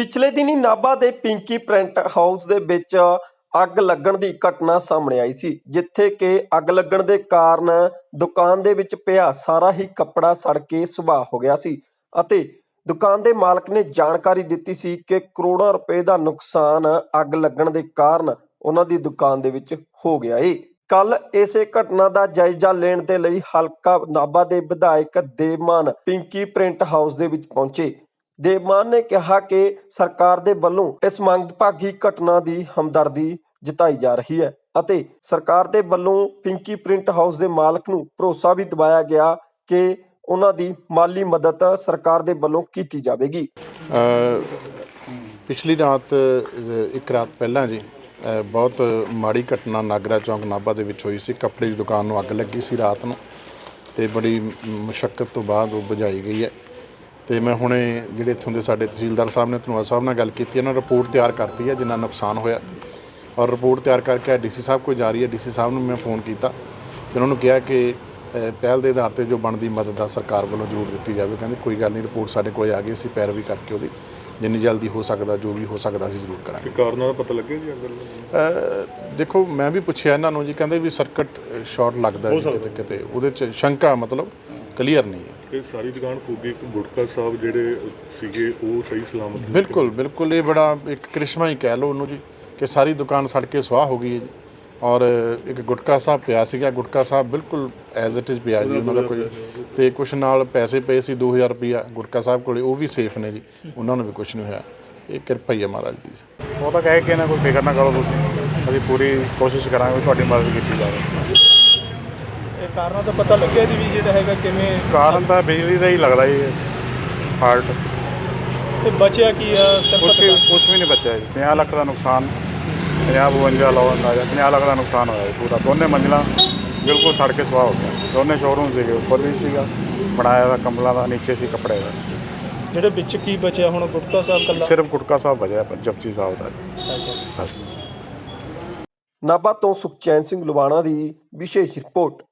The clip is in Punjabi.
ਪਿਛਲੇ ਦਿਨੀ ਨਾਭਾ ਦੇ ਪਿੰਕੀ ਪ੍ਰਿੰਟ ਹਾਊਸ ਦੇ ਵਿੱਚ ਅੱਗ ਲੱਗਣ ਦੀ ਘਟਨਾ ਸਾਹਮਣੇ ਆਈ ਸੀ, ਜਿੱਥੇ ਕਿ ਅੱਗ ਲੱਗਣ ਦੇ ਕਾਰਨ ਦੁਕਾਨ ਦੇ ਵਿੱਚ ਪਿਆ ਸਾਰਾ ਹੀ ਕੱਪੜਾ ਸੜ ਕੇ ਸੁਆਹ ਹੋ ਗਿਆ ਸੀ ਅਤੇ ਦੁਕਾਨ ਦੇ ਮਾਲਕ ਨੇ ਜਾਣਕਾਰੀ ਦਿੱਤੀ ਸੀ ਕਿ ਕਰੋੜਾਂ ਰੁਪਏ ਦਾ ਨੁਕਸਾਨ ਅੱਗ ਲੱਗਣ ਦੇ ਕਾਰਨ ਉਹਨਾਂ ਦੀ ਦੁਕਾਨ ਦੇ ਵਿੱਚ ਹੋ ਗਿਆ ਏ। ਕੱਲ ਇਸੇ ਘਟਨਾ ਦਾ ਜਾਇਜ਼ਾ ਲੈਣ ਦੇ ਲਈ ਹਲਕਾ ਨਾਭਾ ਦੇ ਵਿਧਾਇਕ ਦੇਵਮਾਨ ਪਿੰਕੀ ਪ੍ਰਿੰਟ ਹਾਊਸ ਦੇ ਵਿੱਚ ਪਹੁੰਚੇ। ਦੇਵਮਾਨ ਨੇ ਕਿਹਾ ਕਿ ਸਰਕਾਰ ਦੇ ਵੱਲੋਂ ਇਸ ਮੰਦਭਾਗੀ ਘਟਨਾ ਦੀ ਹਮਦਰਦੀ ਜਤਾਈ ਜਾ ਰਹੀ ਹੈ ਅਤੇ ਸਰਕਾਰ ਦੇ ਵੱਲੋਂ ਪਿੰਕੀ ਪ੍ਰਿੰਟ ਹਾਊਸ ਦੇ ਮਾਲਕ ਨੂੰ ਭਰੋਸਾ ਵੀ ਦਿਵਾਇਆ ਗਿਆ ਕਿ ਉਹਨਾਂ ਦੀ ਮਾਲੀ ਮਦਦ ਸਰਕਾਰ ਦੇ ਵੱਲੋਂ ਕੀਤੀ ਜਾਵੇਗੀ। ਪਿਛਲੀ ਰਾਤ ਇੱਕ ਰਾਤ ਪਹਿਲਾਂ ਜੀ ਬਹੁਤ ਮਾੜੀ ਘਟਨਾ ਨਾਗਰਾ ਚੌਂਕ ਨਾਭਾ ਦੇ ਵਿੱਚ ਹੋਈ ਸੀ। ਕੱਪੜੇ ਦੀ ਦੁਕਾਨ ਨੂੰ ਅੱਗ ਲੱਗੀ ਸੀ ਰਾਤ ਨੂੰ ਤੇ ਬੜੀ ਮੁਸ਼ਕਲ ਤੋਂ ਬਾਅਦ ਉਹ ਬੁਝਾਈ ਗਈ ਹੈ। ਤੇ ਮੈਂ ਹੁਣੇ ਜਿਹੜੇ ਇੱਥੋਂ ਦੇ ਸਾਡੇ ਤਹਿਸੀਲਦਾਰ ਸਾਹਿਬ ਨੇ ਧਨਵਾ ਸਾਹਿਬ ਨਾਲ ਗੱਲ ਕੀਤੀ ਇਹਨਾਂ ਰਿਪੋਰਟ ਤਿਆਰ ਕਰਤੀ ਹੈ ਜਿੰਨਾ ਨੁਕਸਾਨ ਹੋਇਆ। ਔਰ ਰਿਪੋਰਟ ਤਿਆਰ ਕਰਕੇ ਡੀਸੀ ਸਾਹਿਬ ਕੋਲ ਜਾ ਰਹੀ ਹੈ। ਡੀਸੀ ਸਾਹਿਬ ਨੂੰ ਮੈਂ ਫੋਨ ਕੀਤਾ ਤੇ ਉਹਨਾਂ ਨੂੰ ਕਿਹਾ ਕਿ ਪਹਿਲ ਦੇ ਆਧਾਰ ਤੇ ਜੋ ਬਣਦੀ ਮਦਦ ਆ ਸਰਕਾਰ ਵੱਲੋਂ ਜ਼ਰੂਰ ਦਿੱਤੀ ਜਾਵੇ। ਕਹਿੰਦੇ ਕੋਈ ਗੱਲ ਨਹੀਂ ਰਿਪੋਰਟ ਸਾਡੇ ਕੋਲ ਆ ਗਈ ਅਸੀਂ ਪੈਰਵੀ ਕਰਕੇ ਉਹਦੀ ਜਿੰਨੀ ਜਲਦੀ ਹੋ ਸਕਦਾ ਜੋ ਵੀ ਹੋ ਸਕਦਾ ਅਸੀਂ ਜ਼ਰੂਰ ਕਰਾਂਗੇ। ਕਾਰਨਾਂ ਦਾ ਪਤਾ ਲੱਗਿਆ ਜੀ ਅੱਗ ਲੱਗਣ ਅ, ਦੇਖੋ ਮੈਂ ਵੀ ਪੁੱਛਿਆ ਇਹਨਾਂ ਨੂੰ ਜੀ ਕਹਿੰਦੇ ਵੀ ਸਰਕਟ ਸ਼ਾਰਟ ਲੱਗਦਾ ਕਿਤੇ ਕਿਤੇ। ਉਹਦੇ ਚ ਸ਼ੰਕਾ ਮਤਲਬ ਕਲੀਅਰ ਨਹੀਂ ਹੈ। ਇਹ ਸਾਰੀ ਦੁਕਾਨ ਇੱਕ ਗੁਟਕਾ ਸਾਹਿਬ ਜਿਹੜੇ ਸੀਗੇ ਉਹ ਸਹੀ ਸਲਾਮਤ ਨੇ। ਬਿਲਕੁਲ ਬਿਲਕੁਲ ਇਹ ਬੜਾ ਇੱਕ ਕ੍ਰਿਸ਼ਮਾ ਹੀ ਕਹਿ ਲਓ ਉਹਨੂੰ ਜੀ ਕਿ ਸਾਰੀ ਦੁਕਾਨ ਸੜ ਕੇ ਸੁਆਹ ਹੋ ਗਈ ਹੈ ਜੀ। ਔਰ ਇੱਕ ਗੁਟਕਾ ਸਾਹਿਬ ਪਿਆ ਸੀਗਾ ਗੁਟਕਾ ਸਾਹਿਬ ਬਿਲਕੁਲ ਐਜ਼ ਇਟ ਇਜ਼ ਪਿਆ ਜੀ ਉਹਨਾਂ ਦਾ ਕੋਈ ਤੇ ਕੁਛ ਨਾਲ ਪੈਸੇ ਪਏ ਸੀ 2000 ਰੁਪਿਆ ਗੁਟਕਾ ਸਾਹਿਬ ਕੋਲੇ ਉਹ ਵੀ ਸੇਫ ਨੇ ਜੀ ਉਹਨਾਂ ਨੂੰ ਵੀ ਕੁਛ ਨਹੀਂ ਹੋਇਆ। ਇਹ ਕਿਰਪਾ ਹੀ ਹੈ ਮਹਾਰਾਜ ਦੀ। ਉਹ ਤਾਂ ਕਹੇ ਕਿ ਨਾ ਕੋਈ ਫਿਕਰ ਨਾ ਕਰੋ ਤੁਸੀਂ ਅਸੀਂ ਪੂਰੀ ਕੋਸ਼ਿਸ਼ ਕਰਾਂਗੇ ਵੀ ਤੁਹਾਡੀ ਮਦਦ ਕੀਤੀ ਜਾਵੇ। ਕਾਰਨਾਂ ਦਾ ਪਤਾ ਲੱਗਿਆ ਜੀ ਵੀ ਜਿਹੜਾ ਹੈਗਾ ਕਿਵੇਂ ਕਾਰਨ ਤਾਂ ਬਿਜਲੀ ਦਾ ਹੀ ਲੱਗਦਾ ਜੀ ਫਾਲਟ ਤੇ ਬਚਿਆ ਕੀ ਆ ਕੁਛ ਵੀ ਕੁਛ ਵੀ ਨਹੀਂ ਬਚਿਆ ਜੀ। 50 ਲੱਖ ਦਾ ਨੁਕਸਾਨ 50 52 ਲਾਓ ਅੰਦਾਜ਼ਾ 50 ਲੱਖ ਦਾ ਨੁਕਸਾਨ ਹੋਇਆ ਜੀ ਪੂਰਾ। ਦੋਨੇ ਮੰਜ਼ਲਾਂ ਬਿਲਕੁਲ ਸੜ ਕੇ ਸੁਆਹ ਹੋ ਗਿਆ ਦੋਨੇ ਸ਼ੋਰੂਮ ਸੀਗੇ ਉੱਪਰ ਵੀ ਸੀਗਾ ਬਣਾਇਆ ਦਾ ਕੰਬਲਾਂ ਦਾ ਨੀਚੇ ਸੀ ਕੱਪੜੇ ਦਾ। ਜਿਹੜੇ ਵਿੱਚ ਕੀ ਬਚਿਆ ਹੁਣ ਗੁਟਕਾ ਸਾਹਿਬ ਕੱਲਾ? ਸਿਰਫ ਗੁਟਕਾ ਸਾਹਿਬ ਬਚਿਆ ਜਪਜੀ ਸਾਹਿਬ ਦਾ ਬਸ। ਨਾਭਾ ਤੋਂ ਸੁਖਚੈਨ ਸਿੰਘ ਲੁਬਾਣਾ ਦੀ ਵਿਸ਼ੇਸ਼ ਰਿਪੋਰਟ।